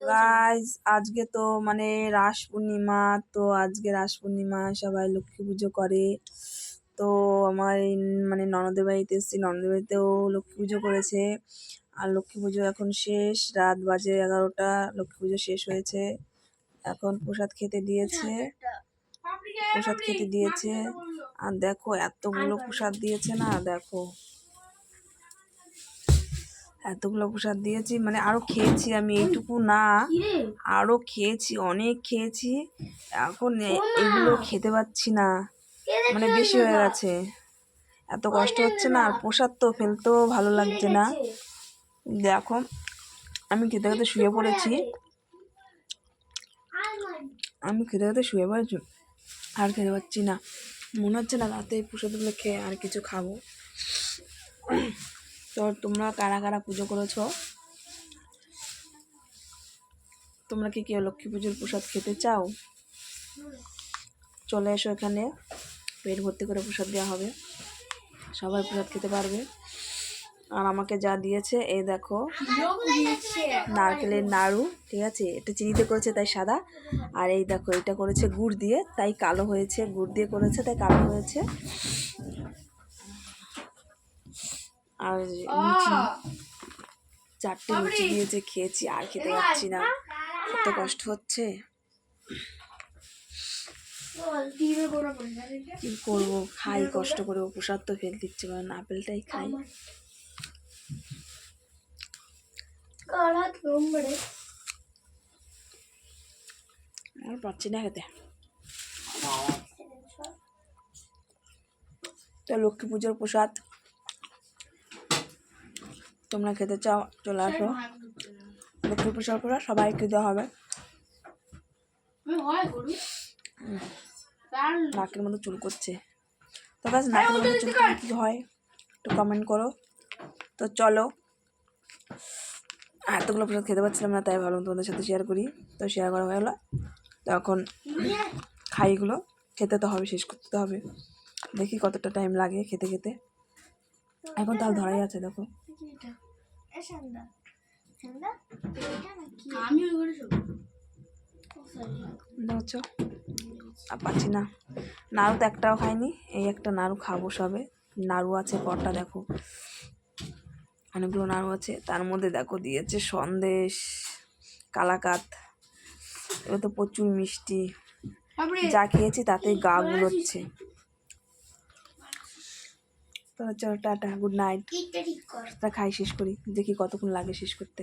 Guys আজকে তো মানে রাস পূর্ণিমা তো আজকে রাস পূর্ণিমা সবাই লক্ষ্মী পুজো করে। তো আমার মানে ননদের বাড়িতে এসেছি ননদের বাড়িতেও লক্ষ্মী পুজো করেছে। আর লক্ষ্মী পুজো এখন শেষ রাত বাজে এগারোটা লক্ষ্মী পুজো শেষ হয়েছে। এখন প্রসাদ খেতে দিয়েছে। প্রসাদ খেতে দিয়েছে। আর দেখো এতগুলো প্রসাদ দিয়েছে না দেখো। এতগুলো প্রসাদ দিয়েছি মানে আরও খেয়েছি আমি এইটুকু না আরও খেয়েছি অনেক খেয়েছি এখন এগুলো খেতে পাচ্ছি না মানে বেশি হয়ে গেছে এত কষ্ট হচ্ছে না আর প্রসাদ তো ফেলতেও ভালো লাগছে না। দেখো আমি খেতে খেতে শুয়ে পড়েছি। আমি খেতে খেতে শুয়ে পড়েছি আর খেতে পাচ্ছি না। মনে হচ্ছে না রাতে এই প্রসাদগুলো খেয়ে আর কিছু খাব। তো তোমরা কারা কারা পুজো করেছ? তোমরা কি কেউ লক্ষ্মী পুজোর প্রসাদ খেতে চাও? চলে এসো এখানে, পেট ভর্তি করে প্রসাদ দেওয়া হবে। সবাই প্রসাদ খেতে পারবে। আর আমাকে যা দিয়েছে, এই দেখো, নারকেলের নাড়ু, ঠিক আছে? এটা চিনিতে করেছে, তাই সাদা। আর এই দেখো, এটা করেছে গুড় দিয়ে, তাই কালো হয়েছে, গুড় দিয়ে করেছে, তাই কালো হয়েছে। আর চারটে লুচি দিয়েছে খেয়েছি আর খেতে পারছি না। এত কষ্ট হচ্ছে। কি করব খাই কষ্ট করে প্রসাদ তো ফেলতে ইচ্ছে করে না আপেলটাই খাই। আর পাচ্ছি না খেতে। তো লক্ষ্মী পুজোর প্রসাদ তোমরা খেতে চাও চলে আসো। লক্ষ্মী পুজোর প্রসাদ সবাইকে দেওয়া হবে। নাকের মতো চুল করছে। তো ব্যাস নাকের মতো চুল কী হয় একটু কমেন্ট করো। তো চলো। এতগুলো প্রসাদ খেতে পারছিলাম না তাই ভাবলাম তোমাদের সাথে শেয়ার করি। তো শেয়ার করা হয়ে গেলো। তো এখন খাইগুলো খেতে তো হবে শেষ করতে তো হবে। দেখি কতটা টাইম লাগে খেতে খেতে। এখন তাও ধরাই আছে দেখো। আমি ওই ঘরে আর পাচ্ছি না। নাড়ু তো একটাও খাইনি। এই একটা নাড়ু খাব সবে। নাড়ু আছে কটা দেখো। অনেকগুলো নাড়ু আছে। তার মধ্যে দেখো দিয়েছে সন্দেশ কালাকাত। এবার তো প্রচুর মিষ্টি। যা খেয়েছি তাতেই গা গুলোচ্ছে। তো চলো টাটা গুড নাইট খাই শেষ করি দেখি কতক্ষণ লাগে শেষ করতে।